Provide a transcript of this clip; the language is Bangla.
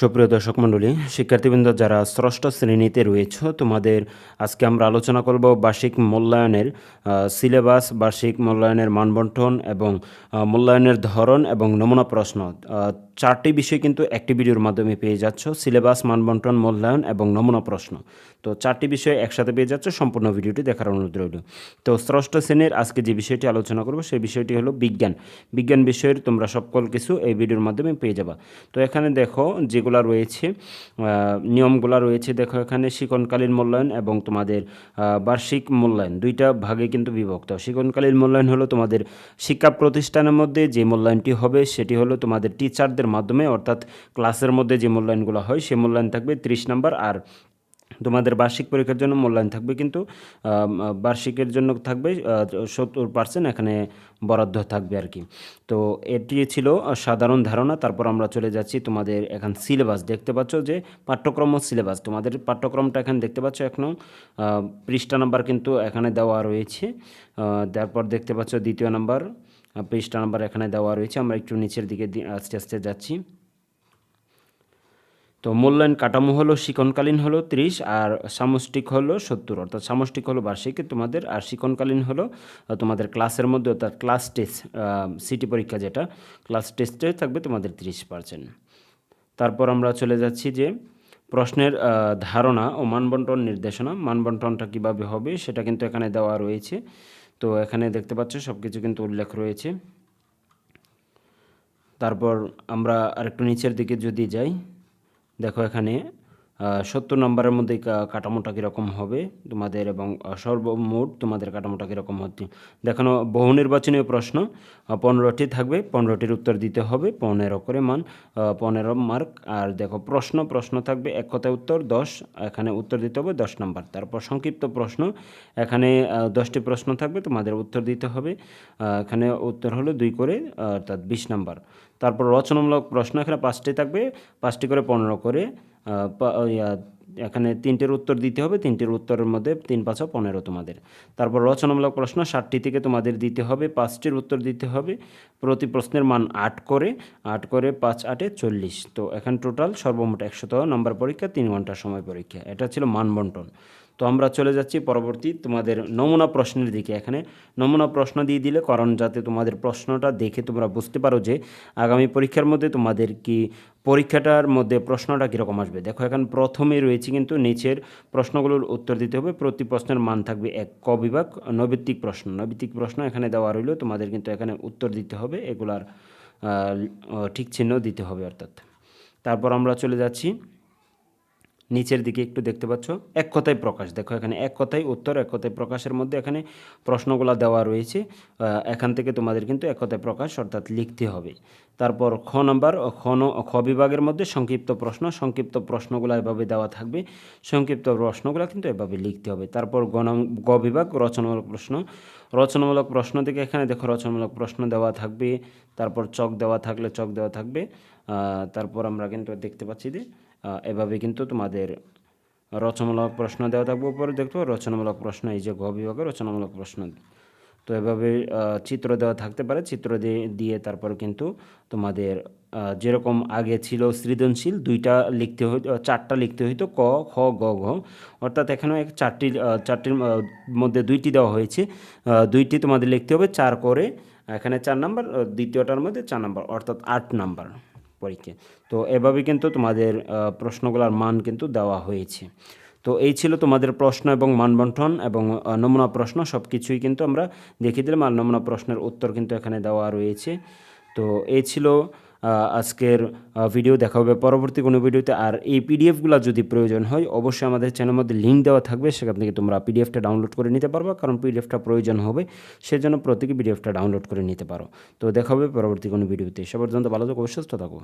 সুপ্রিয় দর্শক মণ্ডলী, শিক্ষার্থীবৃন্দ, যারা ষষ্ঠ শ্রেণীতে রয়েছ, তোমাদের আজকে আমরা আলোচনা করব বার্ষিক মূল্যায়নের সিলেবাস, বার্ষিক মূল্যায়নের মানবন্টন এবং মূল্যায়নের ধরন এবং নমুনা প্রশ্ন। চারটি বিষয় কিন্তু একটি ভিডিওর মাধ্যমে পেয়ে যাচ্ছ, সিলেবাস, মানবন্টন, মূল্যায়ন এবং নমুনা প্রশ্ন। তো চারটি বিষয় একসাথে পেয়ে যাচ্ছ, সম্পূর্ণ ভিডিওটি দেখার অনুরোধ রইল। তো ষষ্ঠ শ্রেণির আজকে যে বিষয়টি আলোচনা করব, সেই বিষয়টি হলো বিজ্ঞান। বিজ্ঞান বিষয়ের তোমরা সকল কিছু এই ভিডিওর মাধ্যমে পেয়ে যাবা। তো এখানে দেখো যেগুলা রয়েছে নিয়মগুলো রয়েছে, দেখো এখানে শিকনকালীন মূল্যায়ন এবং তোমাদের বার্ষিক মূল্যায়ন, দুইটা ভাগে কিন্তু বিভক্ত। শিকনকালীন মূল্যায়ন হলো তোমাদের শিক্ষা প্রতিষ্ঠানের মধ্যে যে মূল্যায়নটি হবে, সেটি হলো তোমাদের টিচারদের মাধ্যমে, অর্থাৎ ক্লাসের মধ্যে যে মূল্যায়নগুলো হয়, সে মূল্যায়ন থাকবে ত্রিশ নাম্বার আর তোমাদের বার্ষিক পরীক্ষার জন্য মূল্যায়ন থাকবে কিন্তু বার্ষিকের জন্য থাকবে সত্তর পার্সেন্ট এখানে বরাদ্দ থাকবে আর কি। তো এটি ছিল সাধারণ ধারণা, তারপর আমরা চলে যাচ্ছি তোমাদের এখন সিলেবাস দেখতে পাচ্ছ যে পাঠ্যক্রম ও সিলেবাস তোমাদের পাঠ্যক্রমটা এখানে দেখতে পাচ্ছ এখনও পৃষ্ঠা নাম্বার কিন্তু এখানে দেওয়া রয়েছে। তারপর দেখতে পাচ্ছ দ্বিতীয় নাম্বার পৃষ্ঠা নাম্বার এখানে দেওয়া রয়েছে। আমরা একটু নিচের দিকে আস্তে আস্তে যাচ্ছি। তো মূল্যায়ন কাঠামো হলো শিকনকালীন হলো ত্রিশ আর সামষ্টিক হলো সত্তর। অর্থাৎ সামষ্টিক হলো বার্ষিক, তোমাদের আর শিকনকালীন হলো তোমাদের ক্লাসের মধ্যে অর্থাৎ ক্লাস টেস্ট সিটি পরীক্ষা যেটা, ক্লাস টেস্টে থাকবে তোমাদের ত্রিশ পার্সেন্ট। তারপর আমরা চলে যাচ্ছি যে প্রশ্নের ধারণা ও মানবন্টন নির্দেশনা। মানবন্টনটা কীভাবে হবে সেটা কিন্তু এখানে দেওয়া রয়েছে। তো এখানে দেখতে পাচ্ছ সব কিছু কিন্তু উল্লেখ রয়েছে। তারপর আমরা আরেকটু নিচের দিকে যদি যাই। দেখো এখানে সত্তর নম্বরের মধ্যে কাঠামোটা কীরকম হবে তোমাদের এবং সর্বমোট তোমাদের কাঠামোটা কীরকম হচ্ছে? দেখানো বহু নির্বাচনীয় প্রশ্ন পনেরোটি থাকবে, পনেরোটির উত্তর দিতে হবে, পনেরো করে মান পনেরো মার্ক। আর দেখো, প্রশ্ন প্রশ্ন থাকবে, এক কথায় উত্তর, দশ, এখানে উত্তর দিতে হবে, দশ নম্বর। তারপর সংক্ষিপ্ত প্রশ্ন, এখানে দশটি প্রশ্ন থাকবে, তোমাদের উত্তর দিতে হবে। এখানে উত্তর হলো দুই করে, অর্থাৎ বিশ নাম্বার। তারপর রচনামূলক প্রশ্ন, এখানে পাঁচটি থাকবে, পাঁচটি করে পনেরো করে এখানে তিনটের উত্তর দিতে হবে, তিনটের উত্তরের মধ্যে তিন, পাঁচ পনেরো তোমাদের। তারপর রচনামূলক প্রশ্ন ষাটটি থেকে তোমাদের দিতে হবে, পাঁচটির উত্তর দিতে হবে, প্রতি প্রশ্নের মান আট করে আট করে পাঁচ, আটে চল্লিশ। তো এখন টোটাল সর্বমোট একশত নম্বর পরীক্ষা, তিন ঘণ্টার সময় পরীক্ষা। এটা ছিল মান বন্টন তো আমরা চলে যাচ্ছি পরবর্তী তোমাদের নমুনা প্রশ্নের দিকে। এখানে নমুনা প্রশ্ন দিয়ে দিলে, কারণ যাতে তোমাদের প্রশ্নটা দেখে তোমরা বুঝতে পারো যে আগামী পরীক্ষার মধ্যে তোমাদের কি, পরীক্ষাটার মধ্যে প্রশ্নটা কীরকম আসবে। দেখো, এখন প্রথমে রয়েছে কিন্তু নিচের প্রশ্নগুলোর উত্তর দিতে হবে। প্রতি প্রশ্নের মান থাকবে এক ক বিভাগ, নৈবিত্তিক প্রশ্ন। নৈবিত্তিক প্রশ্ন এখানে দেওয়া রইল, তোমাদের কিন্তু এখানে উত্তর দিতে হবে। এগুলার ঠিক চিহ্ন দিতে হবে, অর্থাৎ। তারপর আমরা চলে যাচ্ছি নিচের দিকে একটু দেখতে পাচ্ছ। এক কথায় প্রকাশ। দেখো এখানে এক কথায় উত্তর, এক কথায় প্রকাশের মধ্যে এখানে প্রশ্নগুলো দেওয়া রয়েছে। এখান থেকে তোমাদের কিন্তু এক কথায় প্রকাশ অর্থাৎ লিখতে হবে। তারপর খ নাম্বার খ ন- খ বিভাগের মধ্যে সংক্ষিপ্ত প্রশ্ন, সংক্ষিপ্ত প্রশ্নগুলো এভাবে দেওয়া থাকবে। সংক্ষিপ্ত প্রশ্নগুলো কিন্তু এভাবে লিখতে হবে। তারপর গ নাম- গ বিভাগ, রচনামূলক প্রশ্ন। রচনামূলক প্রশ্ন থেকে এখানে দেখো রচনামূলক প্রশ্ন দেওয়া থাকবে। তারপর চক দেওয়া থাকলে চক দেওয়া থাকবে। তারপর আমরা কিন্তু দেখতে পাচ্ছি যে এভাবে কিন্তু তোমাদের রচনামূলক প্রশ্ন দেওয়া থাকবে। উপরে দেখতে পাবো রচনামূলক প্রশ্ন, এই যে গ বিভাগে রচনামূলক প্রশ্ন। তো এভাবে চিত্র দেওয়া থাকতে পারে। চিত্র দিয়ে দিয়ে তারপর কিন্তু তোমাদের যেরকম আগে ছিল সৃজনশীল, দুইটা লিখতে হইতো চারটা লিখতে হইতো, ক, খ, গ, ঘ। অর্থাৎ এখানেও এক চারটি চারটির মধ্যে দুইটি দেওয়া হয়েছে। দুইটি তোমাদের লিখতে হবে, চার করে। এখানে চার নাম্বার দ্বিতীয়টার মধ্যে চার নাম্বার, অর্থাৎ আট নাম্বার। পরীক্ষা তো এভাবে কিন্তু তোমাদের প্রশ্নগুলোর মান কিন্তু দেওয়া হয়েছে। তো এই ছিল তোমাদের প্রশ্ন এবং মানবন্ঠন এবং নমুনা প্রশ্ন সব কিছুই কিন্তু আমরা দেখিয়ে দিলাম। আর নমুনা প্রশ্নের উত্তর কিন্তু এখানে দেওয়া রয়েছে। তো এই ছিল আজকের ভিডিও দেখা হবে। পরবর্তী কোনো ভিডিওতে আর এই পিডিএফগুলো যদি প্রয়োজন হয়, অবশ্যই আমাদের চ্যানেলের মধ্যে লিঙ্ক দেওয়া থাকবে। সেখান থেকে তোমরা পিডিএফটা ডাউনলোড করে নিতে পারবে, কারণ পিডিএফটা প্রয়োজন হবে। সেজন্য প্রত্যেকে পিডিএফটা ডাউনলোড করে নিতে পারো। তো দেখা হবে পরবর্তী কোনো ভিডিওতে সে পর্যন্ত ভালো থাকো, সুস্থ থাকো।